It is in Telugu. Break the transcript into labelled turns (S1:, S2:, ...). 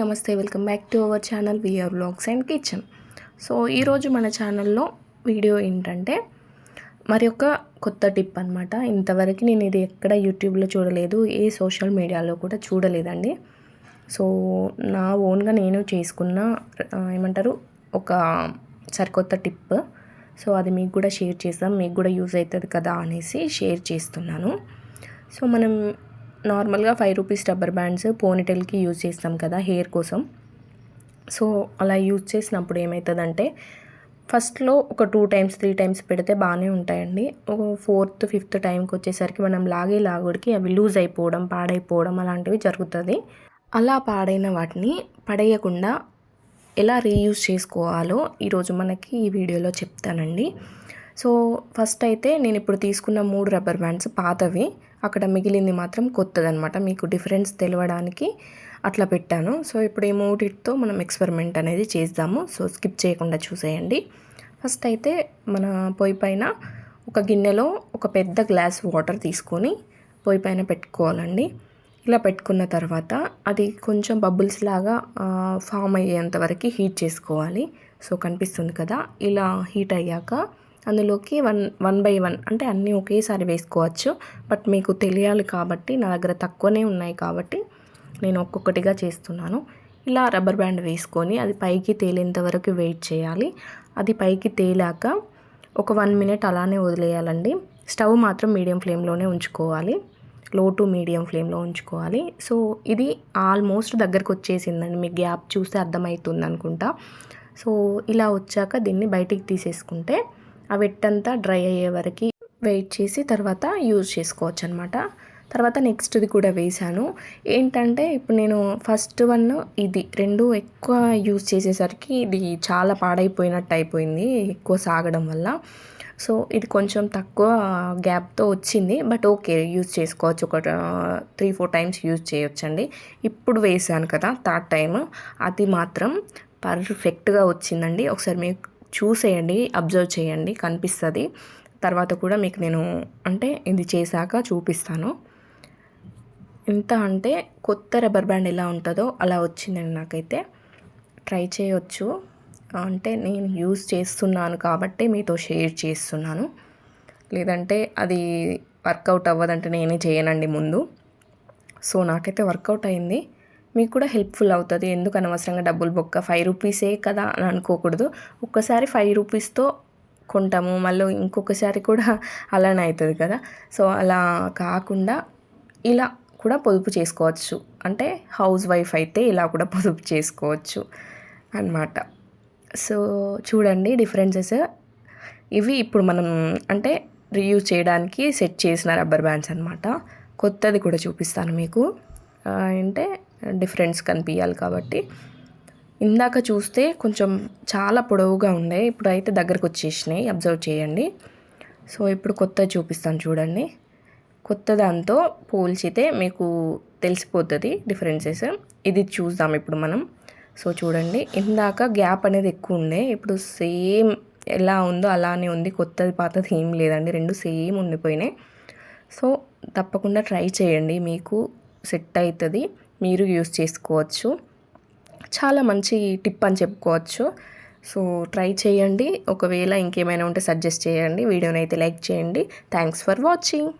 S1: నమస్తే welcome back to our channel VR vlogs and kitchen. So ఈరోజు మన ఛానల్లో వీడియో ఏంటంటే మరి ఒక కొత్త టిప్ అనమాట ఇంతవరకు నేను ఇది ఎక్కడ యూట్యూబ్లో చూడలేదు ఏ సోషల్ మీడియాలో కూడా చూడలేదండి. సో నా ఓన్గా నేను చేసుకున్న ఏమంటారు ఒక సరికొత్త టిప్. సో అది మీకు కూడా షేర్ చేస్తాం మీకు కూడా యూజ్ అవుతుంది కదా అనేసి షేర్ చేస్తున్నాను. సో మనం నార్మల్గా ఫైవ్ రూపీస్ రబ్బర్ బ్యాండ్స్ పోనీటెల్కి యూజ్ చేస్తాం కదా హెయిర్ కోసం. సో అలా యూజ్ చేసినప్పుడు ఏమవుతుందంటే ఫస్ట్లో ఒక టూ టైమ్స్ త్రీ టైమ్స్ పెడితే బాగానే ఉంటాయండి. ఒక ఫోర్త్ ఫిఫ్త్ టైంకి వచ్చేసరికి మనం లాగే లాగుడికి అవి లూజ్ అయిపోవడం పాడైపోవడం అలాంటివి జరుగుతుంది. అలా పాడైన వాటిని పడేయకుండా ఎలా రీయూజ్ చేసుకోవాలో ఈరోజు మనకి ఈ వీడియోలో చెప్తానండి. సో ఫస్ట్ అయితే నేను ఇప్పుడు తీసుకున్న మూడు రబ్బర్ బ్యాండ్స్ పాతవి. అక్కడ మిగిలింది మాత్రం కొత్తదనమాట మీకు డిఫరెన్స్ తెలవడానికి అట్లా పెట్టాను. సో ఇప్పుడు ఈ మూడిటితో మనం ఎక్స్పెరిమెంట్ అనేది చేద్దాము. సో స్కిప్ చేయకుండా చూసేయండి. ఫస్ట్ అయితే మన పొయ్యి పైన ఒక గిన్నెలో ఒక పెద్ద గ్లాస్ వాటర్ తీసుకొని పొయ్యి పైన పెట్టుకోవాలండి. ఇలా పెట్టుకున్న తర్వాత అది కొంచెం బబుల్స్ లాగా ఫామ్ అయ్యేంత వరకు హీట్ చేసుకోవాలి. సో కనిపిస్తుంది కదా? ఇలా హీట్ అయ్యాక అందులోకి వన్ వన్ బై వన్ అంటే అన్నీ ఒకేసారి వేసుకోవచ్చు. బట్ మీకు తెలియాలి కాబట్టి నా దగ్గర తక్కువనే ఉన్నాయి కాబట్టి నేను ఒక్కొక్కటిగా చేస్తున్నాను. ఇలా రబ్బర్ బ్యాండ్ వేసుకొని అది పైకి తేలేంత వరకు వెయిట్ చేయాలి. అది పైకి తేలాక ఒక వన్ మినిట్ అలానే వదిలేయాలండి. స్టవ్ మాత్రం మీడియం ఫ్లేమ్లోనే ఉంచుకోవాలి. లో టు మీడియం ఫ్లేమ్లో ఉంచుకోవాలి. సో ఇది ఆల్మోస్ట్ దగ్గరకు వచ్చేసిందండి. మీకు గ్యాప్ చూస్తే అర్థమవుతుంది అనుకుంటా సో ఇలా వచ్చాక దీన్ని బయటికి తీసేసుకుంటే ఆ వెట్టంతా డ్రై అయ్యే వరకు వెయిట్ చేసి తర్వాత యూజ్ చేసుకోవచ్చు అనమాట తర్వాత నెక్స్ట్ది కూడా వేశాను. ఏంటంటే ఇప్పుడు నేను ఫస్ట్ వన్ ఇది రెండు ఎక్కువ యూజ్ చేసేసరికి ఇది చాలా పాడైపోయినట్టు అయిపోయింది ఎక్కువ సాగడం వల్ల. సో ఇది కొంచెం తక్కువ గ్యాప్తో వచ్చింది. బట్ ఓకే యూజ్ చేసుకోవచ్చు. ఒక త్రీ ఫోర్ టైమ్స్ యూజ్ చేయొచ్చండి. ఇప్పుడు వేసాను కదా థర్డ్ టైం అది మాత్రం పర్ఫెక్ట్గా వచ్చిందండి. ఒకసారి మీకు చూసేయండి అబ్జర్వ్ చేయండి కనిపిస్తుంది. తర్వాత కూడా మీకు నేను అంటే ఇది చేశాక చూపిస్తాను. ఎంత అంటే కొత్త రబ్బర్ బ్యాండ్ ఎలా ఉంటుందో అలా వచ్చిందండి నాకైతే. ట్రై చేయొచ్చు. అంటే నేను యూస్ చేస్తున్నాను కాబట్టి మీతో షేర్ చేస్తున్నాను. లేదంటే అది వర్కౌట్ అవ్వదంటే నేనే చేయనండి ముందు. సో నాకైతే వర్కౌట్ అయింది. మీకు కూడా హెల్ప్ఫుల్ అవుతుంది. ఎందుకు అనవసరంగా డబ్బులు బొక్క? ఫైవ్ రూపీసే కదా అని అనుకోకూడదు. ఒక్కసారి ఫైవ్ రూపీస్తో కొంటాము. మళ్ళీ ఇంకొకసారి కూడా అలానే అవుతుంది కదా. సో అలా కాకుండా ఇలా కూడా పొదుపు చేసుకోవచ్చు. అంటే హౌస్ వైఫ్ అయితే ఇలా కూడా పొదుపు చేసుకోవచ్చు అన్నమాట. సో చూడండి డిఫరెన్సెస్. ఇవి ఇప్పుడు మనం అంటే రీయూజ్ చేయడానికి సెట్ చేసిన రబ్బర్ బ్యాండ్స్ అనమాట కొత్తది కూడా చూపిస్తాను మీకు. అంటే డిఫరెన్స్ కనిపించాలి కాబట్టి. ఇందాక చూస్తే కొంచెం చాలా పొడవుగా ఉండే ఇప్పుడైతే దగ్గరకు వచ్చేసినాయి. అబ్జర్వ్ చేయండి. సో ఇప్పుడు కొత్త చూపిస్తాను చూడండి. కొత్త దాంతో పోల్చితే మీకు తెలిసిపోతుంది డిఫరెన్సెస్. ఇది చూద్దాం ఇప్పుడు మనం. సో చూడండి. ఇందాక గ్యాప్ అనేది ఎక్కువ ఉండే ఇప్పుడు సేమ్ ఎలా ఉందో అలానే ఉంది. కొత్తది పాతది ఏం లేదండి. రెండు సేమ్ ఉండిపోయినాయి. సో తప్పకుండా ట్రై చేయండి. మీకు సెట్ అవుతుంది. మీరు యూస్ చేసుకోవచ్చు. చాలా మంచి టిప్ అని చెప్పుకోవచ్చు. సో ట్రై చేయండి. ఒకవేళ ఇంకేమైనా ఉంటే సజెస్ట్ చేయండి. వీడియోని అయితే లైక్ చేయండి. Thanks for watching.